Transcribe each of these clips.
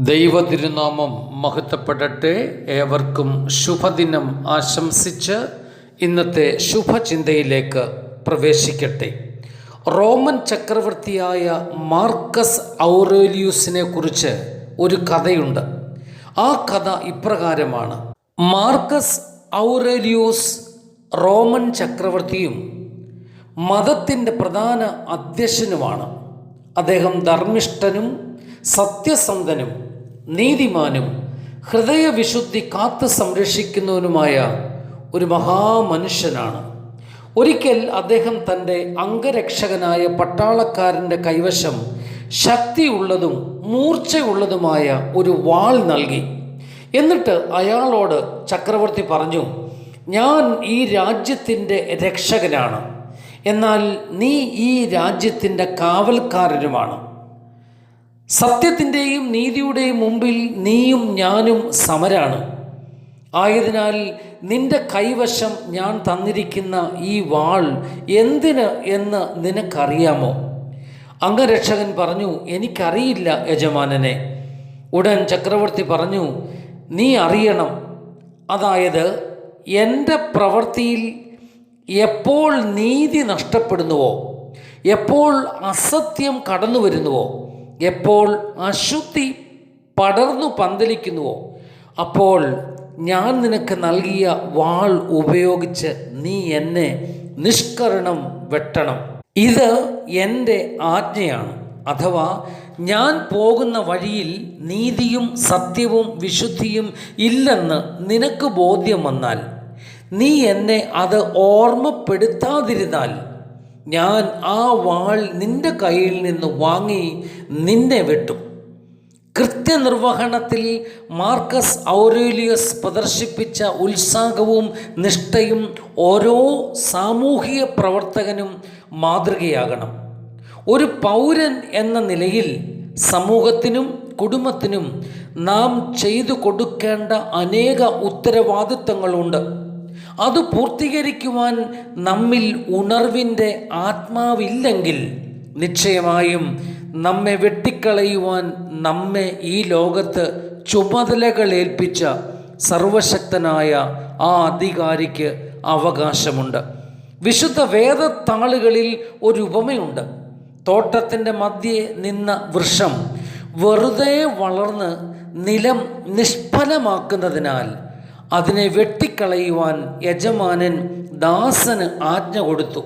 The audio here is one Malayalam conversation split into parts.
ദൈവതിരുനാമം മഹത്വപ്പെടട്ടെ. ഏവർക്കും ശുഭദിനം ആശംസിച്ച് ഇന്നത്തെ ശുഭചിന്തയിലേക്ക് പ്രവേശിക്കട്ടെ. റോമൻ ചക്രവർത്തിയായ മാർക്കസ് ഔറേലിയൂസിനെ കുറിച്ച് ഒരു കഥയുണ്ട്. ആ കഥ ഇപ്രകാരമാണ്. മാർക്കസ് ഔറേലിയൂസ് റോമൻ ചക്രവർത്തിയും മതത്തിന്റെ പ്രധാന അധ്യക്ഷനുമാണ്. അദ്ദേഹം ധർമ്മിഷ്ഠനും സത്യസന്ധനും നീതിമാനും ഹൃദയവിശുദ്ധി കാത്തു സംരക്ഷിക്കുന്നവനുമായ ഒരു മഹാമനുഷ്യനാണ്. ഒരിക്കൽ അദ്ദേഹം തന്റെ അംഗരക്ഷകനായ പട്ടാളക്കാരന്റെ കൈവശം ശക്തിയുള്ളതും മൂർച്ചയുള്ളതുമായ ഒരു വാൾ നൽകി. എന്നിട്ട് അയാളോട് ചക്രവർത്തി പറഞ്ഞു ഞാൻ ഈ രാജ്യത്തിന്റെ രക്ഷകനാണ്. എന്നാൽ നീ ഈ രാജ്യത്തിന്റെ കാവൽക്കാരനുമാണ്. സത്യത്തിന്റെയും നീതിയുടെയും മുമ്പിൽ നീയും ഞാനും സമരാണ്. ആയതിനാൽ നിന്റെ കൈവശം ഞാൻ തന്നിരിക്കുന്ന ഈ വാൾ എന്തിന് എന്ന് നിനക്കറിയാമോ? അംഗരക്ഷകൻ പറഞ്ഞു എനിക്കറിയില്ല യജമാനനെ. ഉടൻ ചക്രവർത്തി പറഞ്ഞു നീ അറിയണം. അതായത് എന്റെ പ്രവൃത്തിയിൽ എപ്പോൾ നീതി നഷ്ടപ്പെടുന്നുവോ എപ്പോൾ അസത്യം കടന്നു വരുന്നുവോ എപ്പോൾ അശുദ്ധി പടർന്നു പന്തലിക്കുന്നുവോ അപ്പോൾ ഞാൻ നിനക്ക് നൽകിയ വാൾ ഉപയോഗിച്ച് നീ എന്നെ നിഷ്കരണം വെട്ടണം. ഇത് എന്റെ ആജ്ഞയാണ്. അഥവാ ഞാൻ പോകുന്ന വഴിയിൽ നീതിയും സത്യവും വിശുദ്ധിയും ഇല്ലെന്ന് നിനക്ക് ബോധ്യം വന്നാൽ നീ എന്നെ അത് ഓർമ്മപ്പെടുത്താതിരുന്നാൽ ഞാൻ ആ വാൾ നിന്റെ കയ്യിൽ നിന്ന് വാങ്ങി നിന്നെ വെട്ടും. കൃത്യനിർവഹണത്തിൽ മാർക്കസ് ഔരേലിയസ് പ്രദർശിപ്പിച്ച ഉത്സാഹവും നിഷ്ഠയും ഓരോ സാമൂഹിക പ്രവർത്തകനും മാതൃകയാകണം. ഒരു പൗരൻ എന്ന നിലയിൽ സമൂഹത്തിനും കുടുംബത്തിനും നാം ചെയ്തു കൊടുക്കേണ്ട അനേക ഉത്തരവാദിത്തങ്ങളുണ്ട്. അത് പൂർത്തീകരിക്കുവാൻ നമ്മിൽ ഉണർവിന്റെ ആത്മാവില്ലെങ്കിൽ നിശ്ചയമായും നമ്മെ വെട്ടിക്കളയുവാൻ നമ്മെ ഈ ലോകത്ത് ചുമതലകൾ ഏൽപ്പിച്ച സർവശക്തനായ ആ അധികാരിക്ക് അവകാശമുണ്ട്. വിശുദ്ധ വേദത്താളുകളിൽ ഒരു ഉപമയുണ്ട്. തോട്ടത്തിന്റെ മധ്യേ നിന്ന വൃക്ഷം വെറുതെ വളർന്ന് നിലം നിഷ്ഫലമാക്കുന്നതിനാൽ അതിനെ വെട്ടിക്കളയുവാൻ യജമാനൻ ദാസന് ആജ്ഞ കൊടുത്തു.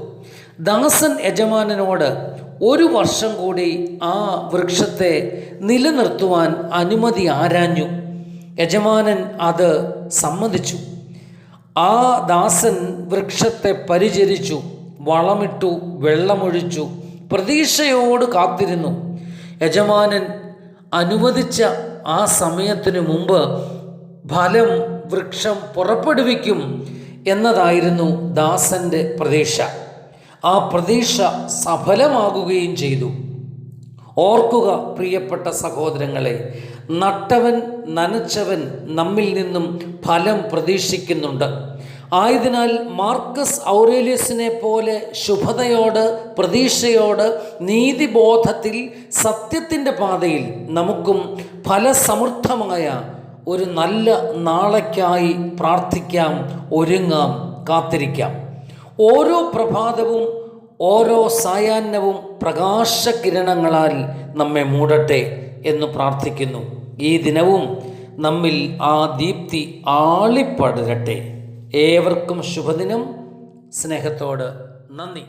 ദാസൻ യജമാനനോട് ഒരു വർഷം കൂടി ആ വൃക്ഷത്തെ നിലനിർത്തുവാൻ അനുമതി ആരാഞ്ഞു. യജമാനൻ അത് സമ്മതിച്ചു. ആ ദാസൻ വൃക്ഷത്തെ പരിചരിച്ചു വളമിട്ടു വെള്ളമൊഴിച്ചു പ്രതീക്ഷയോട് കാത്തിരുന്നു. യജമാനൻ അനുവദിച്ച ആ സമയത്തിനു മുമ്പ് ഫലം വൃക്ഷം പുറപ്പെടുവിക്കും എന്നതായിരുന്നു ദാസന്റെ പ്രതീക്ഷ. ആ പ്രതീക്ഷ സഫലമാകുകയും ചെയ്തു. ഓർക്കുക പ്രിയപ്പെട്ട സഹോദരങ്ങളെ നട്ടവൻ നനച്ചവൻ നമ്മിൽ നിന്നും ഫലം പ്രതീക്ഷിക്കുന്നുണ്ട്. ആയതിനാൽ മാർക്കസ് ഔറേലിയസിനെ പോലെ ശുഭതയോട് പ്രതീക്ഷയോട് നീതിബോധത്തിൽ സത്യത്തിന്റെ പാതയിൽ നമുക്കും ഫലസമൃദ്ധമായ ഒരു നല്ല നാളേക്കായി പ്രാർത്ഥിക്കാം ഒരുങ്ങാം കാത്തിരിക്കാം. ഓരോ പ്രഭാതവും ഓരോ സായാഹ്നവും പ്രകാശകിരണങ്ങളാൽ നമ്മെ മൂടട്ടെ എന്ന് പ്രാർത്ഥിക്കുന്നു. ഈ ദിനവും നമ്മിൽ ആ ദീപ്തി ആളിപ്പടരട്ടെ. ഏവർക്കും ശുഭദിനം. സ്നേഹത്തോട് നന്ദി.